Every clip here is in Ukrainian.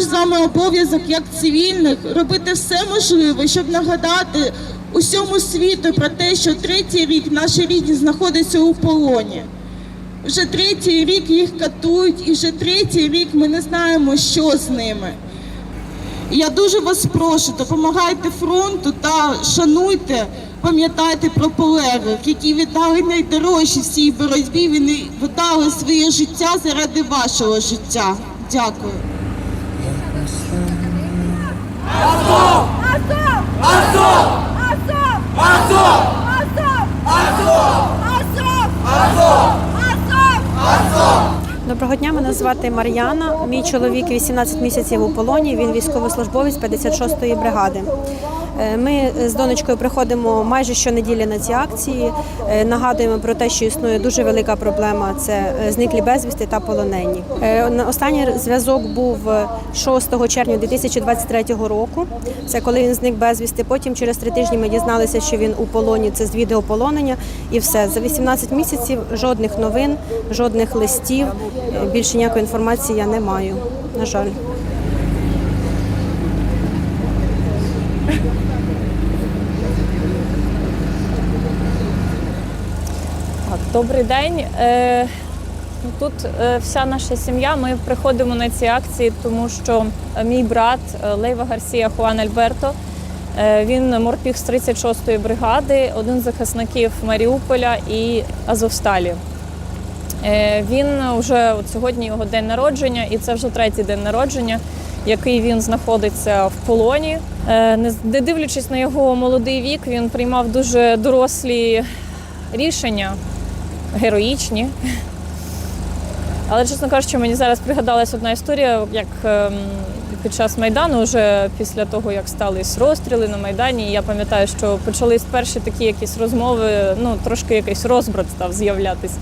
наш з вами обов'язок як цивільних робити все можливе, щоб нагадати усьому світу про те, що третій рік наші рідні знаходяться у полоні. Вже третій рік їх катують, і вже третій рік ми не знаємо, що з ними. Я дуже вас прошу, допомагайте фронту та шануйте, пам'ятайте про полеглих, які віддали найдорожчі в цій боротьбі. Вони віддали своє життя заради вашого життя. Дякую. Доброго дня, мене звати Мар'яна. Мій чоловік 18 місяців у полоні. Він військовослужбовець 56-ї бригади. Е, Ми з донечкою приходимо майже щонеділі на ці акції. Е, Нагадуємо про те, що існує дуже велика проблема це е, зниклі безвісти та полонені. Останній зв'язок був е, 6 червня 2023 року. Це коли він зник безвісти. Потім через три тижні ми дізналися, що він у полоні. Це з відеополонення, і все за 18 місяців жодних новин, жодних листів. Більше ніякої інформації я не маю. На жаль. Добрий день. Е, ну, тут е, вся наша сім'я. Ми приходимо на ці акції, тому що е, мій брат Лейва Гарсія Хуан Альберто. Він морпіг з 36-ї бригади, один з захисників Маріуполя і Азовсталі. Він вже от сьогодні його день народження, і це вже третій день народження, який він знаходиться в полоні. Не дивлячись на його молодий вік, він приймав дуже дорослі рішення, героїчні. Але, чесно кажучи, мені зараз пригадалась одна історія, як ем, під час Майдану, вже після того, як стались розстріли на Майдані, я пам'ятаю, що почались перші такі якісь розмови, ну трошки якийсь розбрат став з'являтись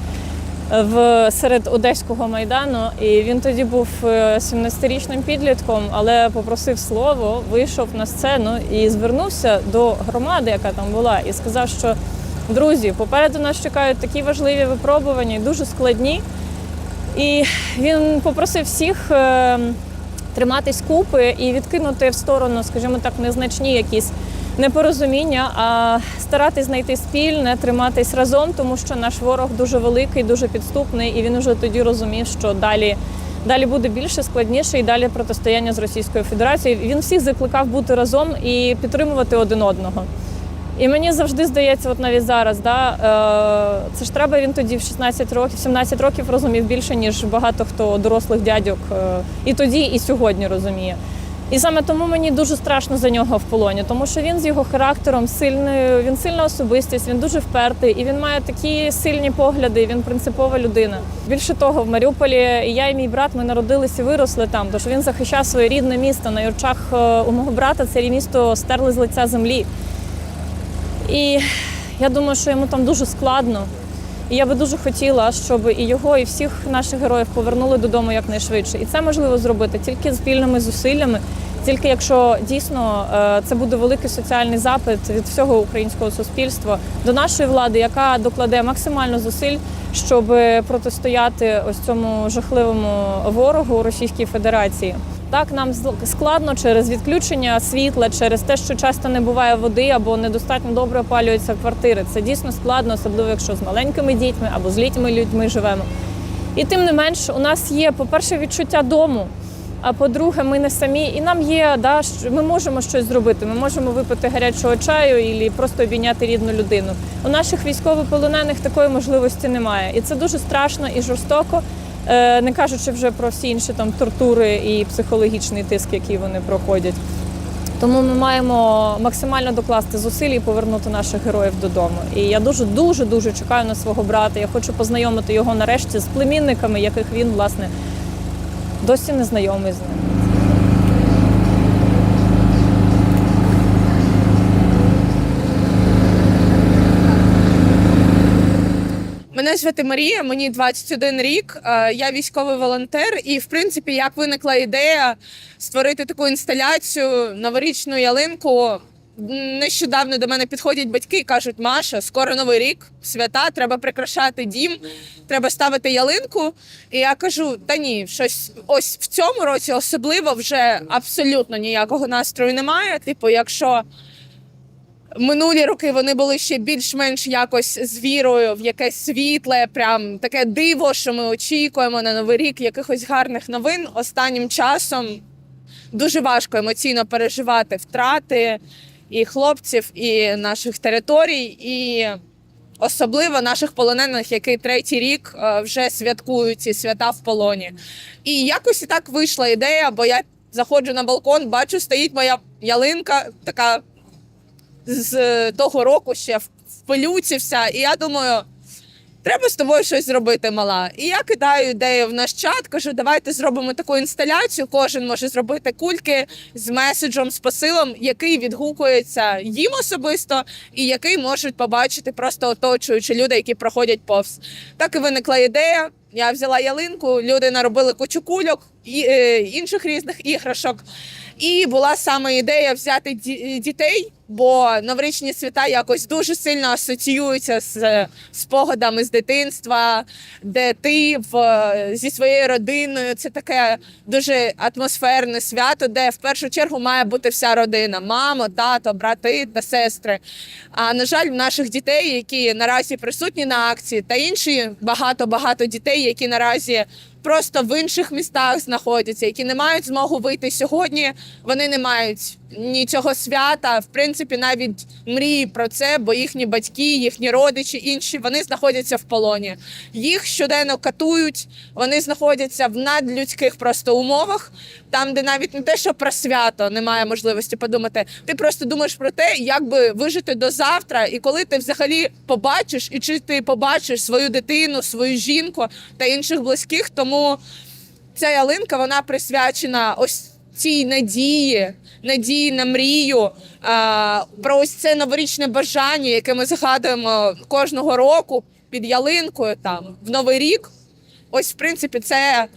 в серед одеського майдану. І він тоді був е, 17-річним підлітком, але попросив слово, вийшов на сцену і звернувся до громади, яка там була, і сказав, що друзі, попереду нас чекають такі важливі випробування, дуже складні. І він попросив всіх е, триматись купи і відкинути в сторону, скажімо так, незначні якісь непорозуміння, а старатись знайти спільне, триматись разом, тому що наш ворог дуже великий, дуже підступний, і він вже тоді розумів, що далі. Далі буде більше складніше і далі протистояння з Російською Федерацією. Він всіх закликав бути разом і підтримувати один одного. І мені завжди здається, от навіть зараз, да, е, це ж треба він тоді в 16 років, 17 років розумів більше, ніж багато хто дорослих дядьок е, і тоді, і сьогодні розуміє. І саме тому мені дуже страшно за нього в полоні, тому що він з його характером сильною, він сильна особистість, він дуже впертий, і він має такі сильні погляди. Він принципова людина. Більше того, в Маріуполі і я і мій брат ми народилися і виросли там, тож він захищав своє рідне місто. На Юрчах е, у мого брата це місто стерли з лиця землі. І я думаю, що йому там дуже складно. І я би дуже хотіла, щоб і його, і всіх наших героїв повернули додому якнайшвидше. І це можливо зробити тільки спільними зусиллями, тільки якщо дійсно е, це буде великий соціальний запит від всього українського суспільства до нашої влади, яка докладе максимально зусиль, щоб протистояти ось цьому жахливому ворогу Російській Федерації. Так, нам складно через відключення світла, через те, що часто не буває води або недостатньо добре опалюються квартири. Це дійсно складно, особливо якщо з маленькими дітьми або з літніми людьми живемо. І тим не менш, у нас є, по-перше, відчуття дому. А по-друге, ми не самі, і нам є, да, ми можемо щось зробити. Ми можемо випити гарячого чаю і просто обійняти рідну людину. У наших військовополонених такої можливості немає. І це дуже страшно і жорстоко, не кажучи вже про всі інші там тортури і психологічний тиск, який вони проходять. Тому ми маємо максимально докласти зусиль і повернути наших героїв додому. І я дуже дуже дуже чекаю на свого брата. Я хочу познайомити його нарешті з племінниками, яких він власне досі не знайомий з ним. Мене звати Марія, мені 21 рік. е, Я військовий волонтер, і в принципі, як виникла ідея створити таку інсталяцію новорічну ялинку нещодавно до мене підходять батьки і кажуть: Маша, скоро новий рік, свята, треба прикрашати дім, треба ставити ялинку. І я кажу: та ні, щось ось в цьому році особливо вже абсолютно ніякого настрою немає. Типу, якщо минулі роки вони були ще більш-менш якось з вірою в якесь світле, прям таке диво, що ми очікуємо на новий рік якихось гарних новин. Останнім часом дуже важко емоційно переживати втрати і хлопців, і наших територій, і особливо наших полонених, які третій рік е, вже святкують ці свята в полоні. І якось і так вийшла ідея, бо я заходжу на балкон, бачу, стоїть моя ялинка, така з е, того року ще в в пилюці вся. І я думаю, треба з тобою щось зробити, мала. І я кидаю ідею в наш чат, кажу, давайте зробимо таку інсталяцію. Кожен може зробити кульки з меседжем, з посилом, який відгукується їм особисто, і який можуть побачити просто оточуючи люди, які проходять повз. Так і виникла ідея. Я взяла ялинку, люди наробили кучу кульок і е, інших різних іграшок. І була саме ідея взяти дітей, бо новорічні свята якось дуже сильно асоціюються з е, спогадами з дитинства, де ти в, зі своєю родиною. Це таке дуже атмосферне свято, де в першу чергу має бути вся родина: мама, тато, брати та сестри. А на жаль, в наших дітей, які наразі присутні на акції, та інші багато-багато дітей, які наразі просто в інших містах знаходяться, які не мають змогу вийти сьогодні. Вони не мають ні цього свята, в принципі, навіть мрії про це, бо їхні батьки, їхні родичі, інші вони знаходяться в полоні. Їх щоденно катують, вони знаходяться в надлюдських просто умовах, там, де навіть не те, що про свято немає можливості подумати. Ти просто думаєш про те, як би вижити до завтра, і коли ти взагалі побачиш, і чи ти побачиш свою дитину, свою жінку та інших близьких, тому ця ялинка вона присвячена ось цій надії, надії на мрію, а, про ось це новорічне бажання, яке ми згадуємо кожного року під ялинкою там в новий рік. Ось, в принципі, це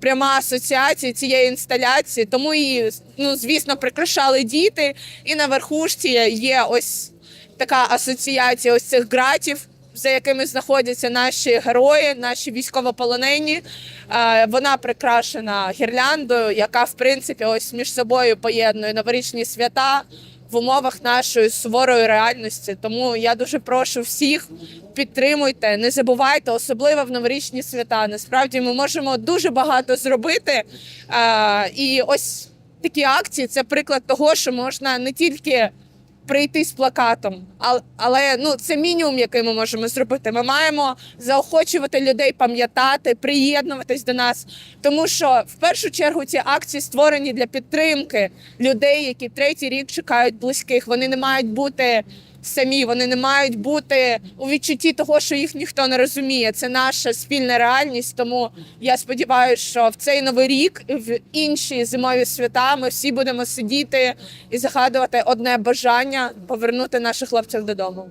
пряма асоціація цієї інсталяції. Тому її, ну, звісно, прикрашали діти, і на верхушці є ось така асоціація ось цих ґратів, за якими знаходяться наші герої, наші військовополонені. Е, Вона прикрашена гірляндою, яка в принципі ось між собою поєднує новорічні свята в умовах нашої суворої реальності. Тому я дуже прошу всіх підтримуйте, не забувайте, особливо в новорічні свята. Насправді ми можемо дуже багато зробити. Е, І ось такі акції це приклад того, що можна не тільки прийти з плакатом. Але ну це мінімум, який ми можемо зробити. Ми маємо заохочувати людей пам'ятати, приєднуватись до нас. Тому що в першу чергу ці акції створені для підтримки людей, які третій рік чекають близьких. Вони не мають бути. Самі вони не мають бути у відчутті того, що їх ніхто не розуміє. Це наша спільна реальність. Тому я сподіваюся, що в цей новий рік в інші зимові свята ми всі будемо сидіти і згадувати одне бажання повернути наших хлопців додому.